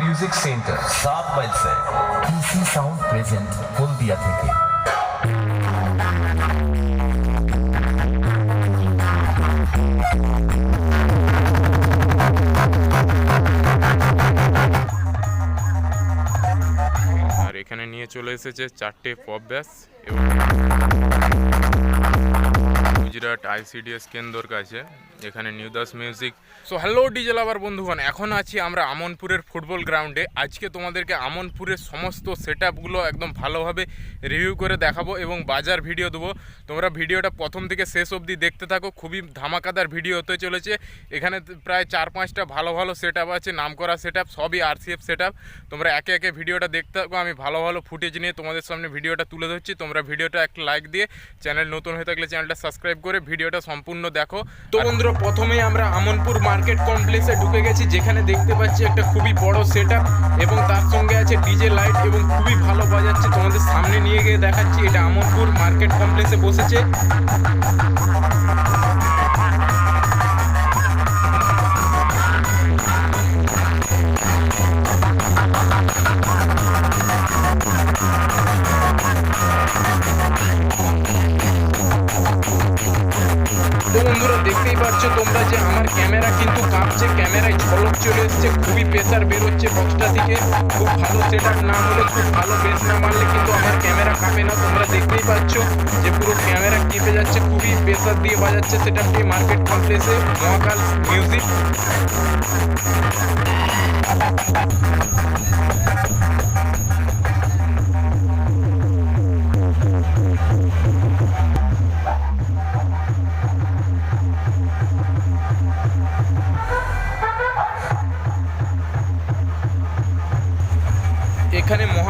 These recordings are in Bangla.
মিউজিক সেন্টার সাত মাইল से। পিসি সাউন্ড প্রেজেন্ট হলদিয়া থেকে আর এখানে নিয়ে চলে এসেছে চারটে পপ ব্যাস এবং গুজরাট আইসিডিএস কেন্দ্রর কাছে। এখানে new Das music so hello DJ lover বন্ধুগণ এখন আছি আমরা আমনপুরের ফুটবল গ্রাউন্ডে আজকে তোমাদেরকে আমনপুরের সমস্ত সেট আপগুলো একদম ভালোভাবে রিভিউ করে দেখাবো এবং বাজার ভিডিও দেবো। তোমরা ভিডিওটা প্রথম থেকে শেষ অবধি দেখতে থাকো খুবই ধামাকাদার ভিডিও হতে চলেছে। এখানে প্রায় চার পাঁচটা ভালো ভালো সেট আপ আছে নাম করা সেট আপ সবই আরসিএফ সেট আপ তোমরা একে একে ভিডিওটা দেখতে থাকো আমি ভালো ভালো ফুটেজ নিয়ে তোমাদের সামনে ভিডিওটা তুলে ধরছি। তোমরা ভিডিওটা একটা লাইক দিয়ে চ্যানেল নতুন হয়ে থাকলে চ্যানেলটা সাবস্ক্রাইব করে ভিডিওটা সম্পূর্ণ দেখো। তো বন্ধুরা প্রথমেই আমরা আমনপুর মার্কেট কমপ্লেক্সে ঢুকে গেছি, যেখানে দেখতে পাচ্ছি একটা খুবই বড় সেট এবং তার সঙ্গে আছে ডিজে লাইট এবং খুবই ভালো বাজাচ্ছে। তোমাদের সামনে নিয়ে গিয়ে দেখাচ্ছি, এটা আমনপুর মার্কেট কমপ্লেক্সে বসেছে। পাচ্ছ তোমরা যে আমার ক্যামেরা কিন্তু কাঁপছে ক্যামেরায় ঝলক চলে এসছে, খুবই প্রেসার বেরোচ্ছে বক্সটা থেকে খুব ভালো সেট না হলে খুব ভালো বেস না মারলে কিন্তু আমার ক্যামেরা কাঁপে না। তোমরা দেখতেই পাচ্ছ যে পুরো ক্যামেরা কেঁপে যাচ্ছে, খুবই প্রেসার দিয়ে বাজাচ্ছে সেটা মার্কেট কমপ্লেক্সে মহাকাল মিউজিক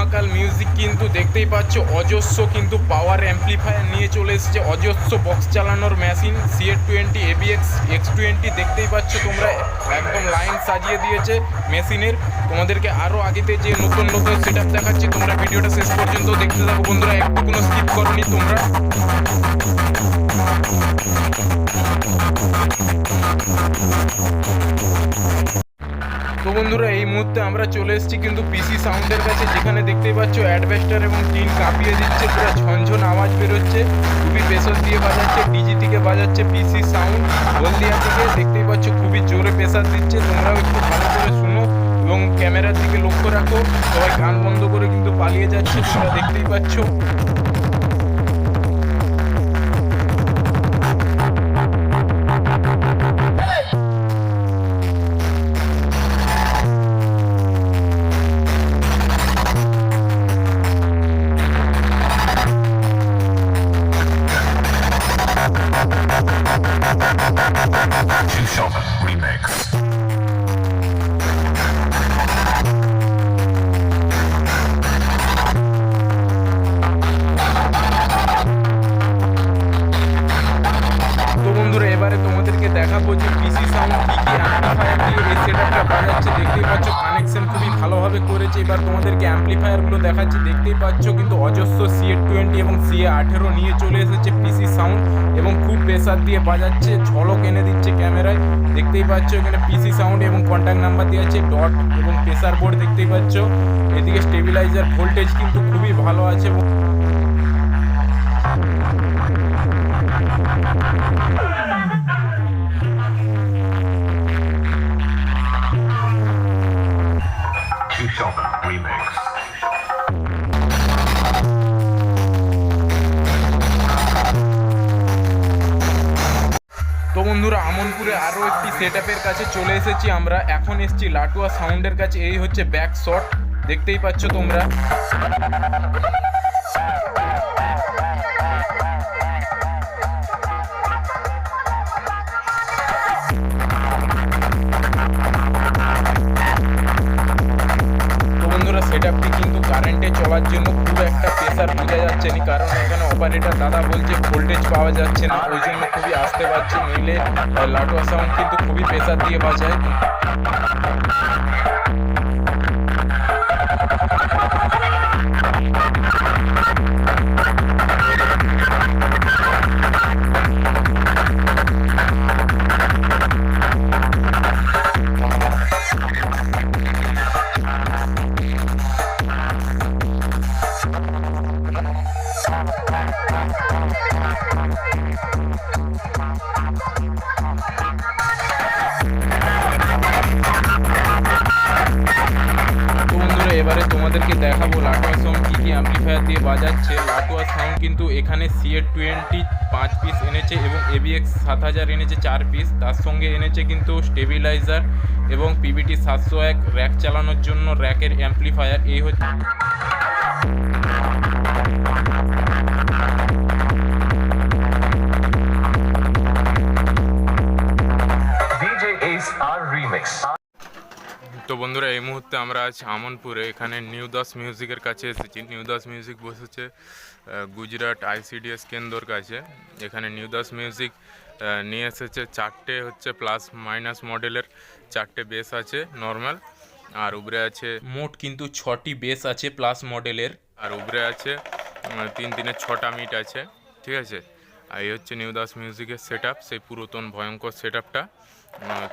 মহাকাল মিউজিক কিন্তু দেখতেই পাচ্ছ। অজস্র কিন্তু পাওয়ার অ্যাম্পলিফায়ার নিয়ে চলে এসেছে। অজস্র বক্স চালানোর machine CA twenty ABX X twenty দেখতেই পাচ্ছ তোমরা। একদম লাইন সাজিয়ে দিয়েছে মেশিনের তোমাদেরকে আরও আগেতে যে নতুন নতুন সেট আপ দেখাচ্ছি, তোমরা ভিডিওটা শেষ পর্যন্ত দেখতে থাকো। বন্ধুরা, একটু কোনো স্কিপ করনি তোমরা। মুহূর্তে আমরা চলে এসেছি কিন্তু পিসি সাউন্ডের কাছে, যেখানে দেখতেই পাচ্ছ অ্যাডভেস্টার এবং টিন কাঁপিয়ে দিচ্ছে, পুরো ঝনঝন আওয়াজ বেরোচ্ছে, খুবই প্রেসার দিয়ে বাজাচ্ছে ডিজি থেকে বাজাচ্ছে পিসি সাউন্ড হলদিয়া থেকে দেখতেই পাচ্ছ খুবই জোরে প্রেসার দিচ্ছে, তোমরাও একটু ভালো করে শুনো এবং ক্যামেরার দিকে লক্ষ্য রাখো, সবাই গান বন্ধ করে কিন্তু পালিয়ে যাচ্ছে, তোমরা দেখতেই পাচ্ছ। এবার তোমাদেরকে অ্যাম্পলিফায়ারগুলো দেখাচ্ছি, দেখতেই পাচ্ছ কিন্তু অজস্র সিএ টোয়েন্টি এবং সিএ আঠেরো নিয়ে চলে এসেছে পিসি সাউন্ড এবং খুব প্রেসার দিয়ে বাজাচ্ছে, ঝলক এনে দিচ্ছে ক্যামেরায় দেখতেই পাচ্ছ এখানে পিসি সাউন্ড এবং কন্ট্যাক্ট নাম্বার দিয়ে আছে ডট এবং প্রেসার বোর্ড দেখতেই পাচ্ছ। এদিকে স্টেবিলাইজার ভোল্টেজ কিন্তু খুবই ভালো আছে আমনপুরে আরও একটি সেট কাছে চলে এসেছি আমরা। এখন এসেছি লাটুয়া সাউন্ডের কাছে। এই হচ্ছে ব্যাক শট দেখতেই পাচ্ছ তোমরা। সেট কিন্তু কারেন্টে চলার জন্য খুব একটা প্রেসার বোঝা যাচ্ছে না কারণ এখানে অপারেটর দাদা বলছে ভোল্টেজ পাওয়া যাচ্ছে না, ওই জন্য খুবই আসতে পারছে নইলে লাটোয়া সাউন্ড কিন্তু খুবই প্রেসার দিয়ে বাজায়। তোমাদেরকে দেখাবো লাটোয়া সাউন্ড কী কী অ্যাম্পলিফায়ার দিয়ে বাজাচ্ছে। লাটোয়া সাউন্ড কিন্তু এখানে সিএ টোয়েন্টি পাঁচ পিস এনেছে এবং এবিএক্স সাত হাজার এনেছে চার পিস তার সঙ্গে এনেছে কিন্তু স্টেবিলাইজার এবং পিবিটি সাতশো এক র্যাক চালানোর জন্য র্যাকের অ্যাম্পলিফায়ার এই হচ্ছে তো বন্ধুরা, এই মুহূর্তে আমরা আছি আমনপুরে। এখানে নিউ দাস মিউজিকের কাছে এসেছি। নিউ দাস মিউজিক বসেছে গুজরাট আইসিডিএস কেন্দ্রর কাছে। এখানে নিউ দাস মিউজিক নিয়ে এসেছে চারটে হচ্ছে প্লাস মাইনাস মডেলের চারটে বেস আছে নর্মাল আর উপরে আছে মোট কিন্তু ছটি বেস আছে প্লাস মডেলের আর উপরে আছে তিন তিনে ছটা মিট আছে, ঠিক আছে? আর এই হচ্ছে নিউ দাস মিউজিকের সেট সেই পুরাতন ভয়ঙ্কর সেট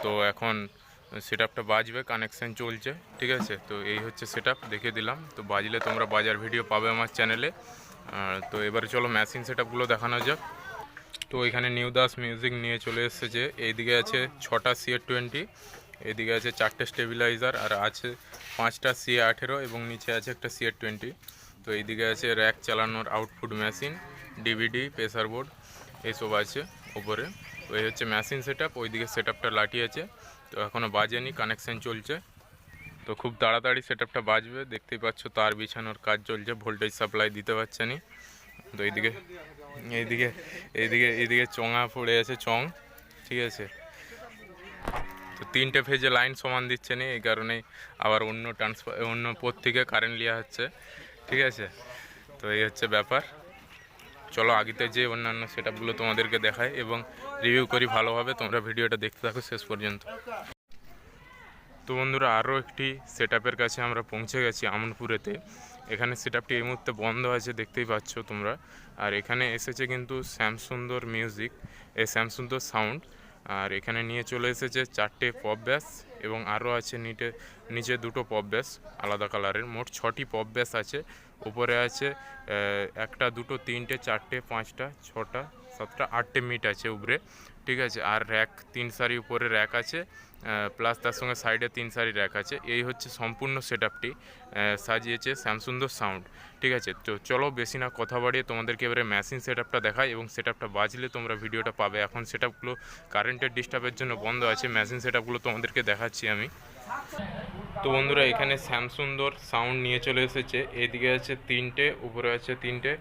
তো এখন সেট আপটা বাজবে কানেকশন চলছে, ঠিক আছে? তো এই হচ্ছে সেট দেখে দিলাম। তো বাজলে তোমরা বাজার ভিডিও পাবে আমার চ্যানেলে তো এবারে চলো মেশিন সেট দেখানো যাক। তো এখানে নিউ দাস মিউজিক নিয়ে চলে এসেছে এইদিকে আছে ছটা সিএ টোয়েন্টি এদিকে আছে চারটে স্টেবিলাইজার আর আছে পাঁচটা সিএ আঠেরো এবং নিচে আছে একটা সিএ টোয়েন্টি তো এইদিকে আছে র্যাক চালানোর output machine DVD pressure board এইসব আছে ওপরে এই হচ্ছে মেশিন সেট আপ ওইদিকে সেট আপটা লাঠি আছে তো এখনও বাজেনি কানেকশান চলছে। তো খুব তাড়াতাড়ি সেট আপটা বাজবে, দেখতেই পাচ্ছ তার বিছানোর কাজ চলছে ভোল্টেজ সাপ্লাই দিতে পারছে নি। তো এইদিকে এইদিকে এইদিকে এইদিকে চঙা পড়ে আছে চং, ঠিক আছে। তো তিনটে ফেজে লাইন সমান দিচ্ছে না, এই কারণেই আবার অন্য ট্রান্সফার অন্য পথ থেকে কারেন্ট নেওয়া হচ্ছে, ঠিক আছে। তো এই হচ্ছে ব্যাপার। চলো আগেতে যে অন্যান্য সেট আপগুলো তোমাদেরকে দেখায় এবং রিভিউ করি ভালোভাবে, তোমরা ভিডিওটা দেখতে থাকো শেষ পর্যন্ত। তো বন্ধুরা, আরও একটি সেট কাছে আমরা পৌঁছে গেছি আমনপুরেতে। এখানে সেট আপটি এই মুহূর্তে বন্ধ আছে, দেখতেই পাচ্ছ তোমরা। আর এখানে এসেছে কিন্তু শ্যামসুন্দর মিউজিক এই শ্যামসুন্দর সাউন্ড আর এখানে নিয়ে চলে এসেছে চারটে পপ ব্যাস এবং আরও আছে নিটে, নিচে দুটো পপ ব্যাস, আলাদা কালারের। মোট ছটি পপ ব্যাস আছে। উপরে আছে একটা, দুটো, তিনটে, চারটে, পাঁচটা, ছটা, সাতটা, আটটে মিট আছে উপরে। ঠিক আছে, আর র্যাক, তিন সারি উপরে র্যাক আছে। প্লাস তার সঙ্গে সাইডে তিন সারি র্যাক আছে। এই হচ্ছে সম্পূর্ণ সেট আপটি সাজিয়েছে স্যামসুন্দর সাউন্ড ঠিক আছে? তো চলো বেশি না কথা বাড়িয়ে তোমাদেরকে এবারে মেশিন সেট আপটা দেখাই এবং সেট আপটা বাজলে তোমরা ভিডিওটা পাবে। এখন সেট আপগুলো কারেন্টের ডিস্টার্বের জন্য বন্ধ আছে। মেশিন সেট আপগুলো তোমাদেরকে দেখাচ্ছি আমি। তো বন্ধুরা, এখানে স্যামসুন্দর সাউন্ড নিয়ে চলে এসেছে। এদিকে আছে তিনটে, উপরে আছে তিনটে,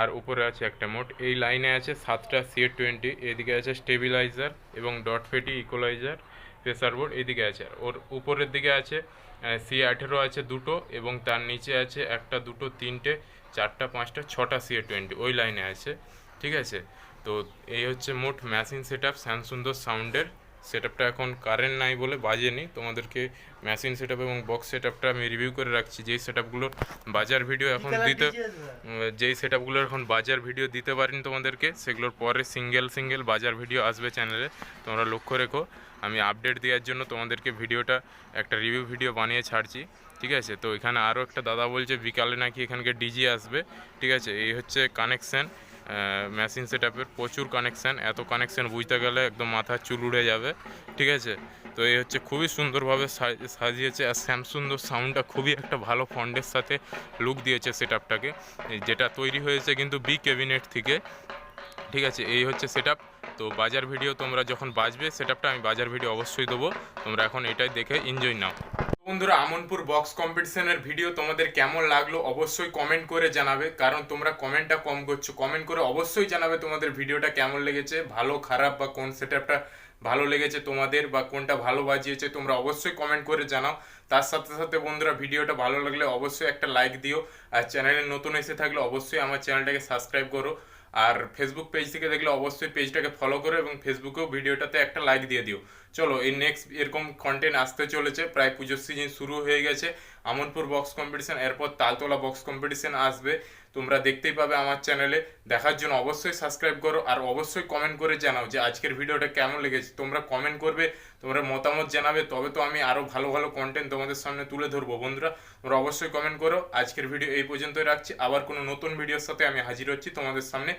আর উপরে আছে একটা মোট। এই লাইনে আছে সাতটা সিএ টোয়েন্টি এদিকে আছে স্টেবিলাইজার এবং ডট ফেটি ইকোলাইজার প্রেসার বোর্ড এদিকে আছে। আর ওর উপরের দিকে আছে সি আঠেরো আছে দুটো এবং তার নিচে আছে একটা দুটো তিনটে চারটা পাঁচটা ছটা সিএ টোয়েন্টি ওই লাইনে আছে ঠিক আছে? তো এই হচ্ছে মোট মেশিন সেট আপ স্যামসুন্দর সাউন্ডের সেট আপটা এখন কারেন্ট নাই বলে বাজেনি। তোমাদেরকে মেশিন সেট এবং বক্স সেট আপটা আমি রিভিউ করে রাখছি। যেই সেট আপগুলোর বাজার ভিডিও এখন দিতে যেই সেট আপগুলোর এখন বাজার ভিডিও দিতে পারিনি তোমাদেরকে সেগুলোর পরে সিঙ্গেল সিঙ্গেল বাজার ভিডিও আসবে চ্যানেলে তোমরা লক্ষ্য রেখো। আমি আপডেট দেওয়ার জন্য তোমাদেরকে ভিডিওটা, একটা রিভিউ ভিডিও বানিয়ে ছাড়ছি, ঠিক আছে? তো এখানে আরও একটা দাদা বলছে, বিকালে নাকি এখানকে ডিজি আসবে, ঠিক আছে? এই হচ্ছে কানেকশান মেশিন সেট প্রচুর কানেকশান এত কানেকশান বুঝতে গেলে একদম মাথার চুল উড়ে যাবে, ঠিক আছে? তো এই হচ্ছে খুবই সুন্দরভাবে সাজিয়েছে, আর স্যামসুন্দর সাউন্ডটা খুবই একটা ভালো ফন্ডের সাথে লুক দিয়েছে সেট যেটা তৈরি হয়েছে কিন্তু বি ক্যাবিনেট থেকে ঠিক আছে, এই হচ্ছে সেট তো বাজার ভিডিও তোমরা যখন বাজবে সেট আমি বাজার ভিডিও অবশ্যই দেবো। তোমরা এখন এটাই দেখে এনজয় নাও। বন্ধুরা, আমনপুর বক্স কম্পিটিশনের ভিডিও তোমাদের কেমন লাগল অবশ্যই কমেন্ট করে জানাবে। কারণ তোমরা কমেন্টটা কম করছ। কমেন্ট করে অবশ্যই জানাবে তোমাদের ভিডিওটা কেমন লেগেছে, ভালো, খারাপ, বা কোন সেটআপটা ভালো লেগেছে তোমাদের, বা কোনটা ভালো বাজিয়েছে, তোমরা অবশ্যই কমেন্ট করে জানাও। তার সাথে সাথে বন্ধুরা ভিডিওটা ভালো লাগলে অবশ্যই একটা লাইক দিও। আর চ্যানেলে নতুন এসে থাকলে অবশ্যই আমার চ্যানেলটাকে সাবস্ক্রাইব করো। আর ফেসবুক পেজ থেকে দেখলে অবশ্যই পেজটাকে ফলো করো এবং ফেসবুকেও ভিডিওটাতে একটা লাইক দিয়ে দিও। চলো, এই নেক্সট এরকম কন্টেন্ট আসতে চলেছে, প্রায় পুজোর সিজন শুরু হয়ে গেছে। আমনপুর বক্স কম্পিটিশন এরপর তালতলা বক্স কম্পিটিশন আসবে। তোমরা দেখতেই পাবে আমার চ্যানেলে দেখার জন্য অবশ্যই সাবস্ক্রাইব করো আর অবশ্যই কমেন্ট করে জানাও যে আজকের ভিডিওটা কেমন লেগেছে। তোমরা কমেন্ট করবে, তোমরা মতামত জানাবে, তবে তো আমি আরও ভালো ভালো কন্টেন্ট তোমাদের সামনে তুলে ধরবো। বন্ধুরা, তোমরা অবশ্যই কমেন্ট করো। আজকের ভিডিও এই পর্যন্তই রাখছি। আবার কোনো নতুন ভিডিওর সাথে আমি হাজির হচ্ছি তোমাদের সামনে।